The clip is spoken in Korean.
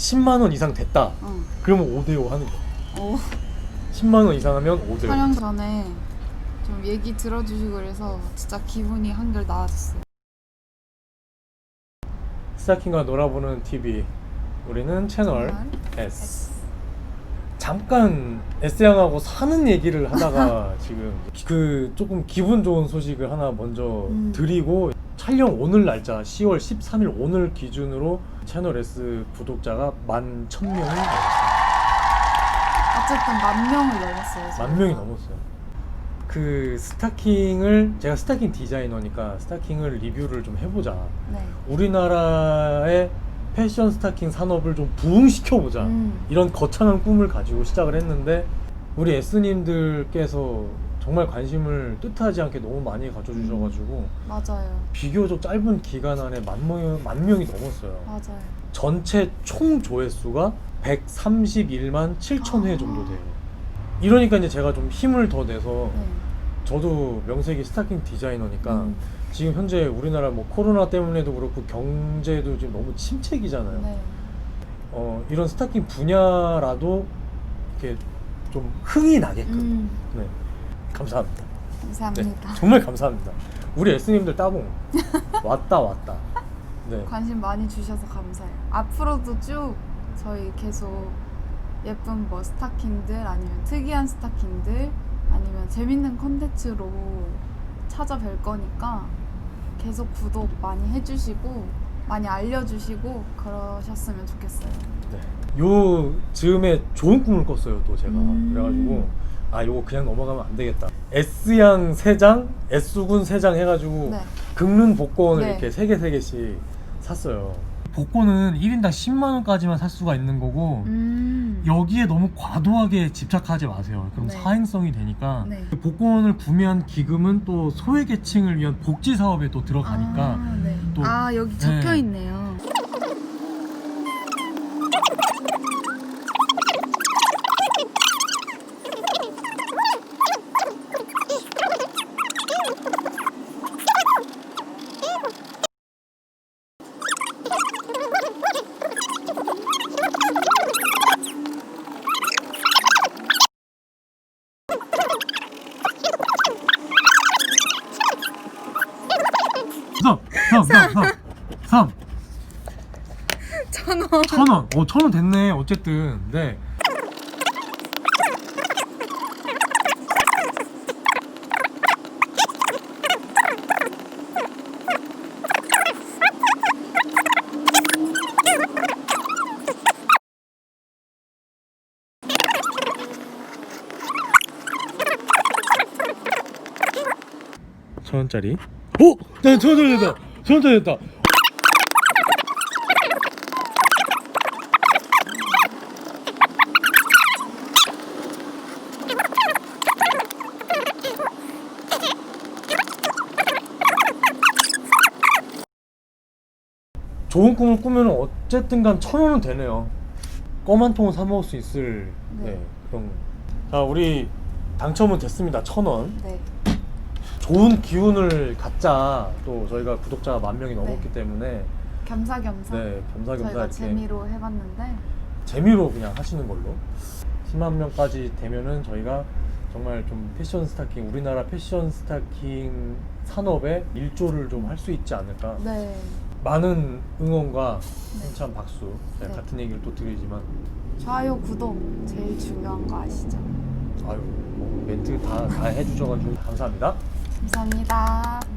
10만 원 이상 됐다. 응. 그러면 5대 5 하는 거야. 오, 10만 원 이상 하면 5대 5. 촬영 전에 좀 얘기 들어주시고 그래서 진짜 기분이 한결 나아졌어요. 스타킹과 놀아보는 TV. 우리는 채널 채널 S. 잠깐 S 양하고 사는 얘기를 하다가 지금 그 조금 기분 좋은 소식을 하나 먼저 음. 드리고 촬영 오늘 날짜 10월 13일 오늘 기준으로 채널 S 구독자가 만 1000명이 넘었어요. 어쨌든 만 명을 넘었어요. 만 명이 넘었어요. 그 스타킹을 제가 스타킹 디자이너니까 스타킹을 리뷰를 좀 해보자. 네. 우리나라의 패션 스타킹 산업을 좀 부흥시켜 보자. 음. 이런 거창한 꿈을 가지고 시작을 했는데 우리 S님들께서 정말 관심을 뜻하지 않게 너무 많이 가져주셔가지고 맞아요. 비교적 짧은 기간 안에 만, 명, 만 명이 넘었어요. 맞아요. 전체 총 조회수가 131만 7천 회 아. 정도 돼요. 이러니까 이제 제가 좀 힘을 더 내서 네. 저도 명색이 스타킹 디자이너니까 음. 지금 현재 우리나라 뭐 코로나 때문에도 그렇고 경제도 지금 너무 침체기잖아요. 네. 어, 이런 스타킹 분야라도 이렇게 좀 흥이 나게끔. 음. 네. 감사합니다. 네. 감사합니다. 정말 감사합니다. 우리 S님들 따봉. 왔다, 왔다. 네. 관심 많이 주셔서 감사해요. 앞으로도 쭉 저희 계속 예쁜 뭐 스타킹들 아니면 특이한 스타킹들 아니면 재밌는 컨텐츠로 찾아뵐 거니까 계속 구독 많이 해주시고 많이 알려주시고 그러셨으면 좋겠어요. 네. 요 즈음에 좋은 꿈을 꿨어요, 또 제가. 음. 그래가지고, 아, 요거 그냥 넘어가면 안 되겠다. S양 3장, S군 3장 해가지고, 네. 긁는 복권을 네. 이렇게 3개, 3개씩 샀어요. 복권은 1인당 10만원까지만 살 수가 있는 거고, 음. 여기에 너무 과도하게 집착하지 마세요. 그럼 네. 사행성이 되니까 네. 복권을 구매한 기금은 또 소외계층을 위한 복지 사업에 또 들어가니까 아, 네. 또- 아 여기 네. 적혀 있네요. 삼, 삼, 삼, 삼, 삼, 천 원. 천 원. 어, 천 원 됐네. 어쨌든, 네. 천 원짜리. 오, 네, 천 원짜리 됐다. 됐다. 좋은 꿈을 꾸면 어쨌든 간 천 원은 되네요. 껌 한 통은 사 먹을 수 있을 네. 네, 그런. 자, 우리 당첨은 됐습니다. 천 원. 네. 좋은 기운을 갖자. 또 저희가 구독자가 만 명이 넘었기 네. 때문에 겸사겸사. 네, 겸사겸사 저희가 이렇게 재미로 해봤는데 재미로 그냥 하시는 걸로 10만 명까지 되면은 저희가 정말 좀 패션 스타킹 우리나라 패션 스타킹 산업에 일조를 좀 할 수 있지 않을까 네. 많은 응원과 네. 한참 박수 제가 네. 같은 얘기를 또 드리지만 좋아요, 구독 제일 중요한 거 아시죠? 아유 뭐 멘트 다, 다 해주셔가지고 감사합니다 감사합니다.